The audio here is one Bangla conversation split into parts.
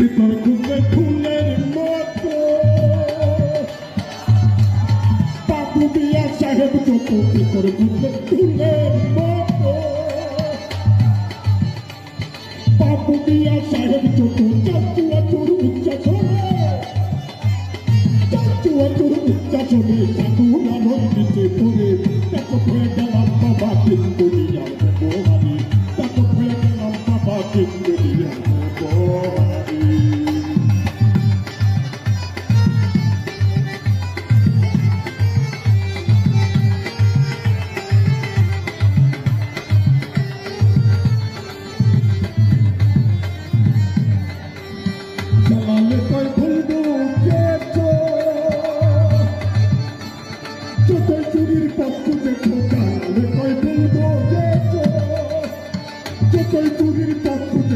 বিতর্কে ফুলের মতো পাপু দিয়া সাহেব চকু বিতর্কে ফুলের মতো পাপু দিয়া সাহেব চকু চাচুয়া তোর উচ্চা ছড়ে চাচুয়া তোর উচ্চা ছড়ে ঠাকুরা নদীতে পড়ে তাকে ফেলে গেলাম বাবা কিন্তু দুনিয়ার বোহারি তাকে ফেলে গেলাম বাবা কিন্তু দুনিয়ার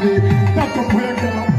grande da companhia que